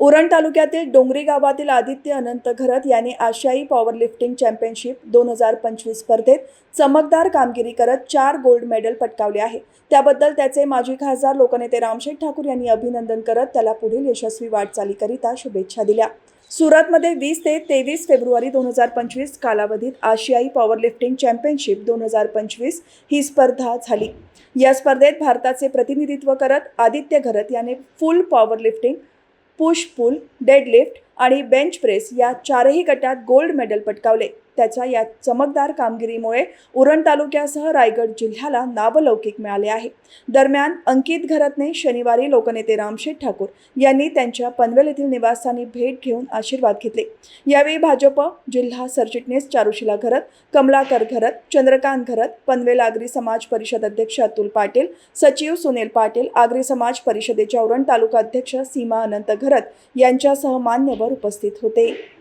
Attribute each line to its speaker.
Speaker 1: उरण तालुक्यातील डोंगरी गावातील आदित्य अनंत घरत यांनी आशियाई पॉवर लिफ्टिंग चॅम्पियनशिप दोन हजार पंचवीस स्पर्धेत चमकदार कामगिरी करत चार गोल्ड मेडल पटकावले आहे. त्याबद्दल त्याचे माजी खासदार लोकनेते रामशेठ ठाकूर यांनी अभिनंदन करत त्याला पुढील यशस्वी वाटचालीकरिता शुभेच्छा दिल्या. सुरतमध्ये वीस ते तेवीस फेब्रुवारी दोन हजार पंचवीस कालावधीत आशियाई पॉवर लिफ्टिंग चॅम्पियनशिप दोन हजार पंचवीस ही स्पर्धा झाली. या स्पर्धेत भारताचे प्रतिनिधित्व करत आदित्य घरत याने full powerlifting push pull deadlift आणि बेंच प्रेस या चारही गटात गोल्ड मेडल पटकावले. त्याच्या या चमकदार कामगिरीमुळे उरण तालुक्यासह रायगड जिल्ह्याला नावलौकिक मिळाले आहे. दरम्यान अंकित घरतने शनिवारी लोकनेते रामशेठ ठाकूर यांनी त्यांच्या पनवेल येथील निवासस्थानी भेट घेऊन आशीर्वाद घेतले. यावेळी भाजप जिल्हा सरचिटणीस चारुशिला घरत कमलाकर घरत चंद्रकांत घरत पनवेल आगरी समाज परिषद अध्यक्ष अतुल पाटील सचिव सुनील पाटील आगरी समाज परिषदेच्या उरण तालुका अध्यक्ष सीमा अनंत घरत यांच्यासह मान्यवर उपस्थित होते.